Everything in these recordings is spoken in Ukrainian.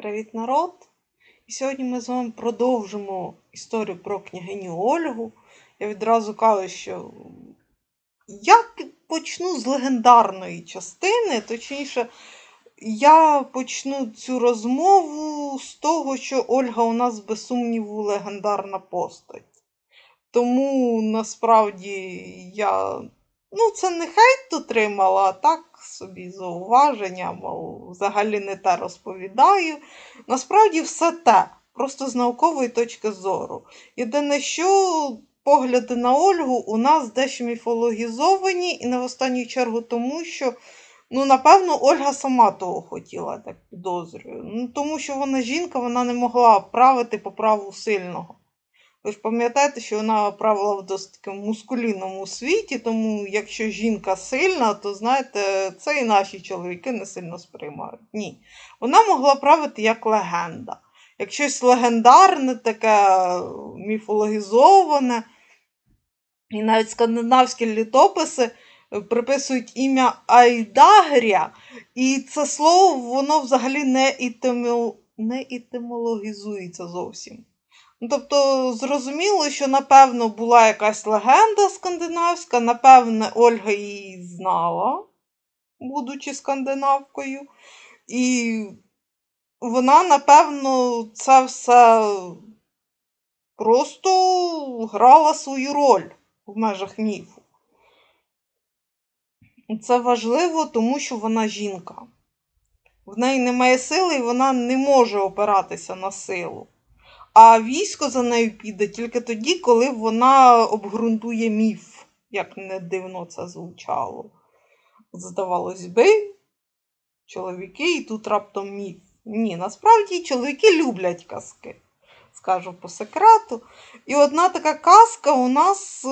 Привіт, народ! І сьогодні ми з вами продовжимо історію про княгиню Ольгу. Я відразу кажу, що я почну з легендарної частини, точніше, я почну цю розмову з того, що Ольга у нас без сумніву легендарна постать. Тому насправді я ну, це не хейт отримала, а так собі зауваження, мов взагалі не те розповідаю. Насправді все те, просто з наукової точки зору. Єдине, що погляди на Ольгу у нас дещо міфологізовані, і не в останню чергу тому, що. Ну, напевно, Ольга сама того хотіла, так підозрюю. Ну, Тому що вона жінка, вона не могла правити по праву сильного. Ви ж пам'ятаєте, що вона правила в досить такому мускулінному світі, тому якщо жінка сильна, то знаєте, це і наші чоловіки не сильно сприймають. Ні. Вона могла правити як легенда. Як щось легендарне, таке міфологізоване. І навіть скандинавські літописи приписують ім'я Айдагря, і це слово воно взагалі не, ітимологізується зовсім. Ну, Тобто, зрозуміло, що, напевно, була якась легенда скандинавська, напевне, Ольга її знала, будучи скандинавкою. І вона, напевно, це все просто грала свою роль в межах міфу. Це важливо, тому що вона жінка. В неї немає сили і вона не може опиратися на силу. А військо за нею піде тільки тоді, коли вона обґрунтує міф, як не дивно це звучало. Здавалось би, чоловіки і тут раптом міф. Ні, насправді чоловіки люблять казки, скажу по секрету. І одна така казка у нас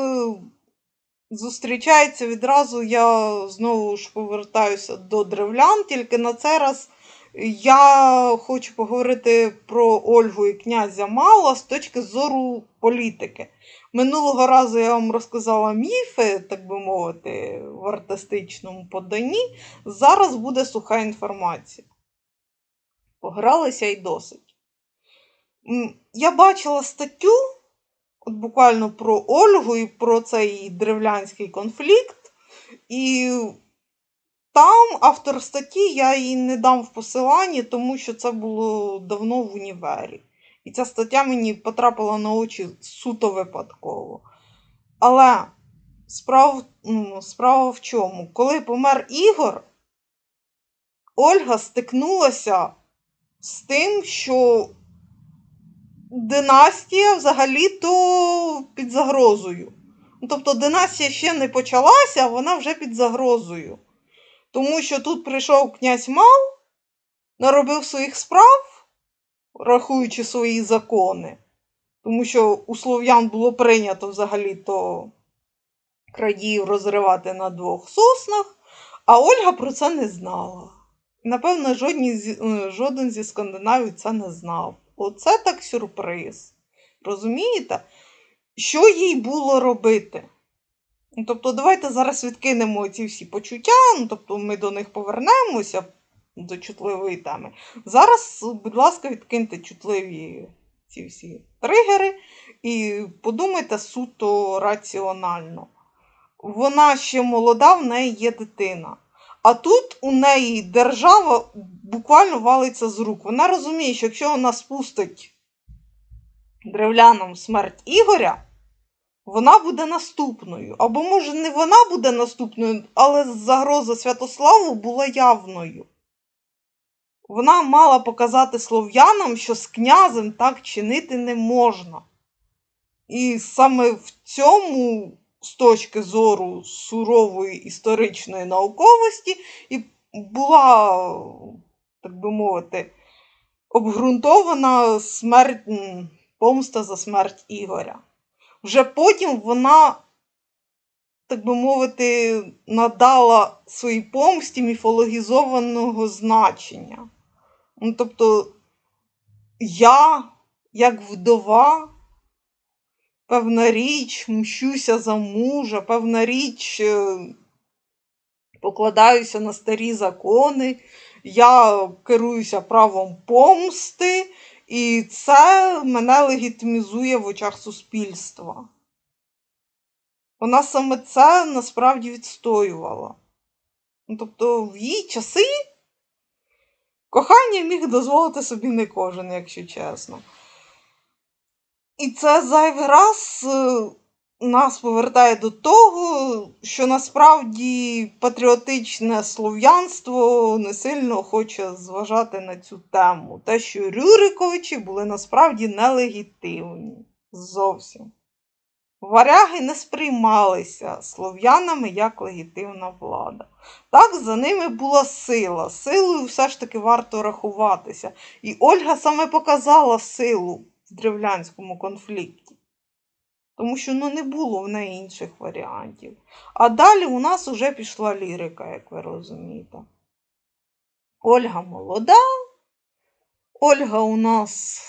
зустрічається відразу, я знову ж повертаюся до древлян, тільки на цей раз я хочу поговорити про Ольгу і князя Мала з точки зору політики. Минулого разу я вам розказала міфи, так би мовити, в артистичному поданні. Зараз буде суха інформація. Погралися й досить. Я бачила статтю от буквально про Ольгу і про цей древлянський конфлікт. І там автор статті я її не дам в посиланні, тому що це було давно в універі. І ця стаття мені потрапила на очі суто випадково. Але справа, ну, справа в чому? Коли помер Ігор, Ольга стикнулася з тим, що династія взагалі-то під загрозою. Ну, Тобто династія ще не почалася, а вона вже під загрозою. Тому що тут прийшов князь Мал, наробив своїх справ, рахуючи свої закони. Тому що у слов'ян було прийнято взагалі-то крадіїв розривати на двох соснах, а Ольга про це не знала. Напевно, жодні, жоден зі скандинавів це не знав. Оце так сюрприз. Розумієте? Що їй було робити? Ну, Тобто, давайте зараз відкинемо ці всі почуття, ну, тобто ми до них повернемося до чутливої теми. Зараз, будь ласка, відкиньте чутливі ці всі тригери і подумайте суто раціонально. Вона ще молода, в неї є дитина. А тут у неї держава буквально валиться з рук. Вона розуміє, що якщо вона спустить древлянам смерть Ігоря, вона буде наступною. Або, може, не вона буде наступною, але загроза Святославу була явною. Вона мала показати слов'янам, що з князем так чинити не можна. І саме в цьому, з точки зору сурової історичної науковості, і була, так би мовити, обґрунтована смерть, помста за смерть Ігоря. Вже потім вона, так би мовити, надала своїй помсті міфологізованого значення. Ну, Тобто, я, як вдова, певна річ, мщуся за мужа, певна річ, покладаюся на старі закони, я керуюся правом помсти, і це мене легітимізує в очах суспільства. Вона саме це насправді відстоювала. Ну, Тобто, в її часи кохання міг дозволити собі не кожен, якщо чесно. І це зайвий раз е, нас повертає до того, що насправді патріотичне слов'янство не сильно хоче зважати на цю тему. Те, що Рюриковичі були насправді нелегітимні. Зовсім. Варяги не сприймалися слов'янами як легітимна влада. Так, за ними була сила. Силою все ж таки варто рахуватися. І Ольга саме показала силу в древлянському конфлікті. Тому що ну, не було в неї інших варіантів. А далі у нас уже пішла лірика, як ви розумієте. Ольга молода. Ольга у нас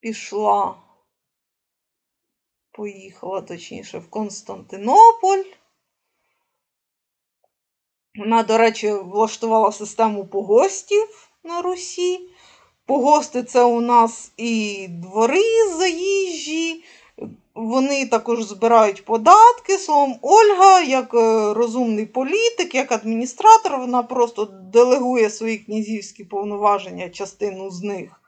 пішла, поїхала, точніше, в Константинополь. Вона, до речі, влаштувала систему погостів на Русі. Погости це у нас і двори заїжджі, вони також збирають податки. Словом, Ольга, як е, розумний політик, як адміністратор, вона просто делегує свої князівські повноваження, частину з них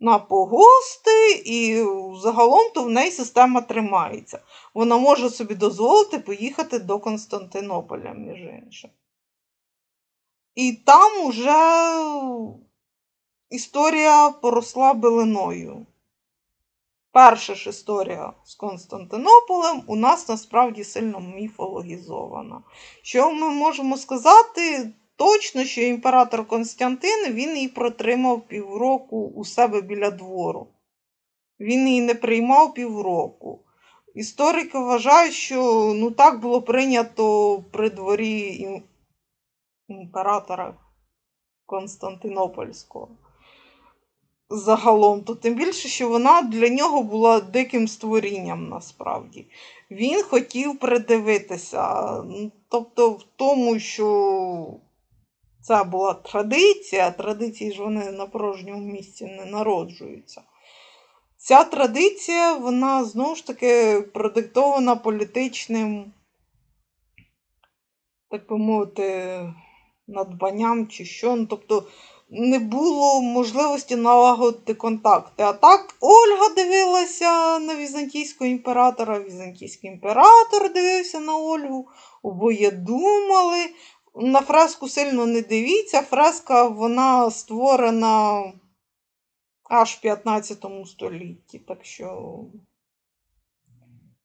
на погости, і загалом то в неї система тримається. Вона може собі дозволити поїхати до Константинополя, між іншим. І там уже історія поросла билиною. Перша ж історія з Константинополем у нас насправді сильно міфологізована. Що ми можемо сказати? Точно, що імператор Константин він її протримав півроку у себе біля двору. Він її не приймав півроку. Історики вважають, що ну, так було прийнято при дворі імператора Константинопольського. Загалом, то тим більше, що вона для нього була диким створінням насправді. Він хотів придивитися. Тобто, в тому, що це була традиція, традиції ж вони на порожньому місці не народжуються. Ця традиція, вона знову ж таки продиктована політичним, так би мовити, надбанням чи що. Ну, тобто не було можливості налагодити контакти. А так Ольга дивилася на візантійського імператора, візантійський імператор дивився на Ольгу, обоє думали. На фреску сильно не дивіться. Фреска вона створена аж в 15 столітті. Так що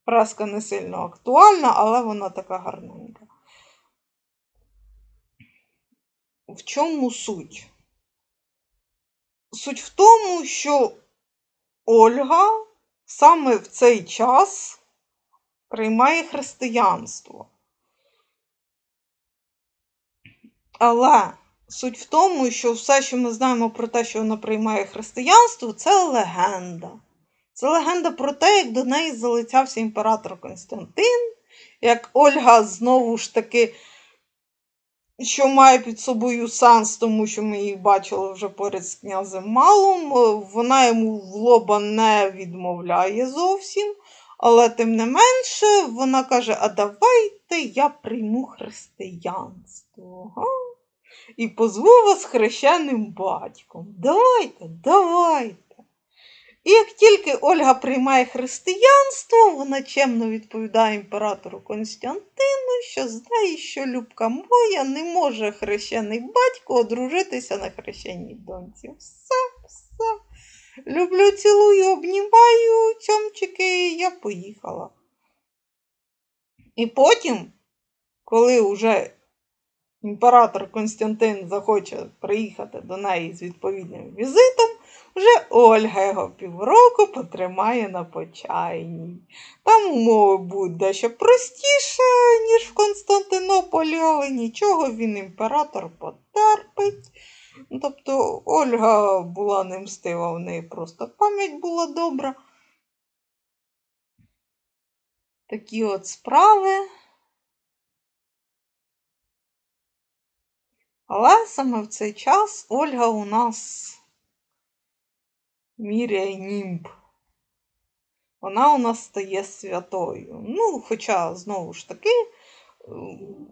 фреска не сильно актуальна, але вона така гарненька. В чому суть? Суть в тому, що Ольга саме в цей час приймає християнство. Але суть в тому, що все, що ми знаємо про те, що вона приймає християнство, це легенда. Це легенда про те, як до неї залицявся імператор Константин, як Ольга знову ж таки що має під собою санс, тому що ми її бачили вже поряд з князем Малом. Вона йому в лоба не відмовляє зовсім. Але, тим не менше, вона каже: А давайте я прийму християнство. Ага. І позву вас хрещеним батьком. Давайте, давайте. І як тільки Ольга приймає християнство, вона чемно відповідає імператору Константину, що знає, що Любка моя не може хрещений батько одружитися на хрещеній доньці. Все, все. Люблю, цілую, обнімаю цьомчики, я поїхала. І потім, коли вже імператор Константин захоче приїхати до неї з відповідним візитом, вже Ольга його півроку потримає на почайній. Там умови будуть дещо простіше, ніж в Константинополі, але нічого він імператор потерпить. Тобто Ольга була не мстива, в неї просто пам'ять була добра. Такі от справи. Але саме в цей час Ольга у нас міряє німб. Вона у нас стає святою. Ну, хоча, знову ж таки, ем,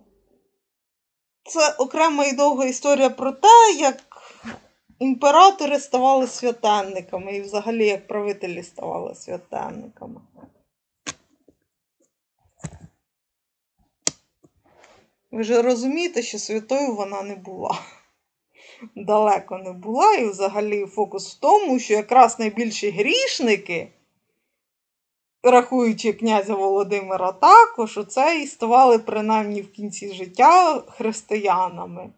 це окрема і довга історія про те, як імператори ставали святенниками, і взагалі як правителі ставали святенниками. Ви ж розумієте, що святою вона не була. Далеко не була, і взагалі фокус в тому, що якраз найбільші грішники, рахуючи князя Володимира також, оце і ставали принаймні в кінці життя християнами.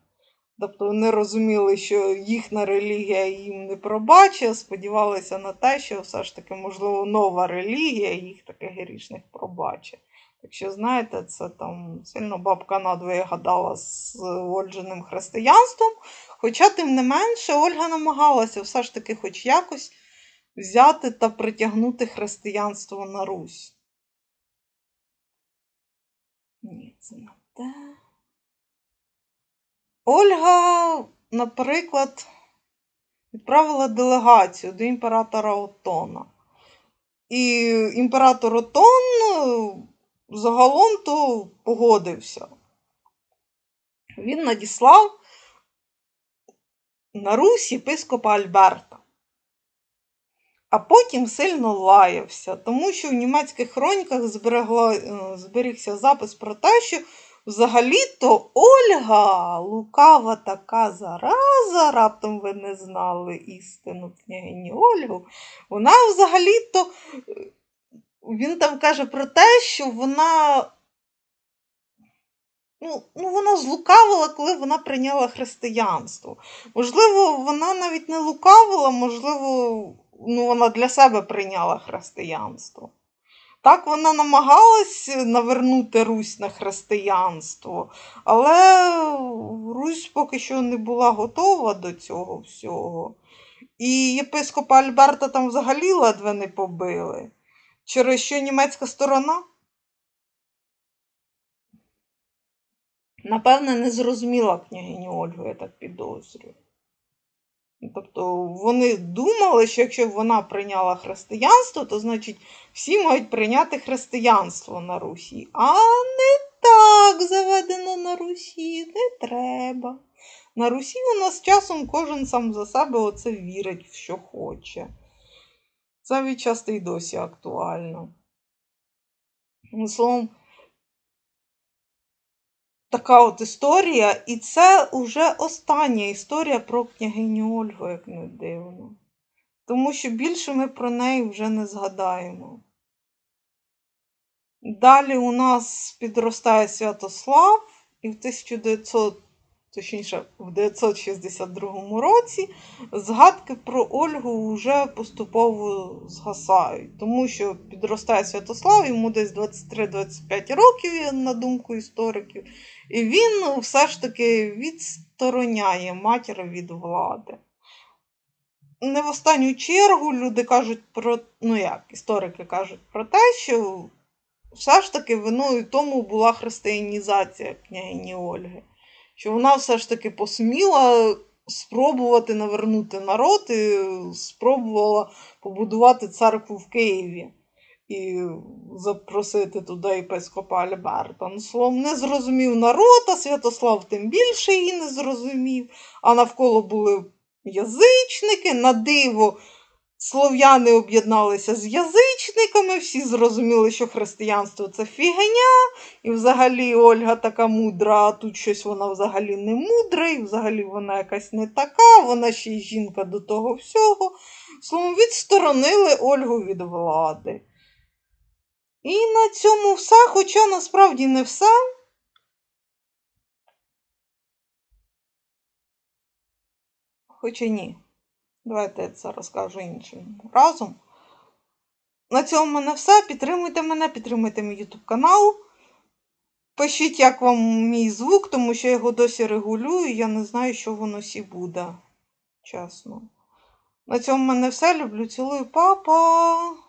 Тобто вони розуміли, що їхня релігія їм не пробачить, сподівалися на те, що все ж таки, можливо, нова релігія їх таких грішних пробачить. Так що, знаєте, це там сильно бабка надвоє гадала з Ольженим християнством. Хоча, тим не менше, Ольга намагалася все ж таки хоч якось взяти та притягнути християнство на Русь. Ні, це не те. Ольга, наприклад, відправила делегацію до імператора Отона. І імператор Отон е, загалом то погодився. Він надіслав на Русь єпископа Альберта. А потім сильно лаявся, тому що в німецьких хроніках е, зберігся запис про те, що взагалі-то Ольга, лукава така зараза, раптом ви не знали істину княгині Ольгу. Вона взагалі-то, е, він там каже про те, що вона. Ну, ну, вона злукавила, коли вона прийняла християнство. Можливо, вона навіть не лукавила, можливо, ну, вона для себе прийняла християнство. Так вона намагалась навернути Русь на християнство, але Русь поки що не була готова до цього всього. І єпископа Альберта там взагалі ледве не побили. Через що німецька сторона, напевне, не зрозуміла княгиню Ольгу, я так підозрюю. Тобто вони думали, що якщо вона прийняла християнство, то значить всі мають прийняти християнство на Русі. А не так заведено на Русі, не треба. На Русі у нас часом кожен сам за себе оце вірить, в що хоче. Це відчасто й досі актуально. Словом, така от історія, і це вже остання історія про княгиню Ольгу, як не дивно. Тому що більше ми про неї вже не згадаємо. Далі у нас підростає Святослав, і в 1900, точніше, в 962 році згадки про Ольгу вже поступово згасають, тому що підростає Святослав, йому десь 23-25 років, на думку істориків. І він все ж таки відстороняє матір від влади. Не в останню чергу люди кажуть про, ну як, історики кажуть про те, що все ж таки виною тому була християнізація княгині Ольги. Що вона все ж таки посміла спробувати навернути народ і спробувала побудувати церкву в Києві і запросити туди єпископа Альберта. Ну, словом, не зрозумів народ, а Святослав тим більше її не зрозумів. А навколо були язичники, на диво. Слов'яни об'єдналися з язичниками, всі зрозуміли, що християнство це фігня, і взагалі Ольга така мудра, а тут щось вона взагалі не мудра, і взагалі вона якась не така, вона ще й жінка до того всього. Словом, відсторонили Ольгу від влади. І на цьому все, хоча насправді не все. Хоча ні. Давайте я це розкажу іншим разом. На цьому в мене все. Підтримуйте мене, підтримуйте мій YouTube канал. Пишіть, як вам мій звук, тому що я його досі регулюю, я не знаю, що воно сі буде. Чесно. На цьому в мене все. Люблю, цілую, папа.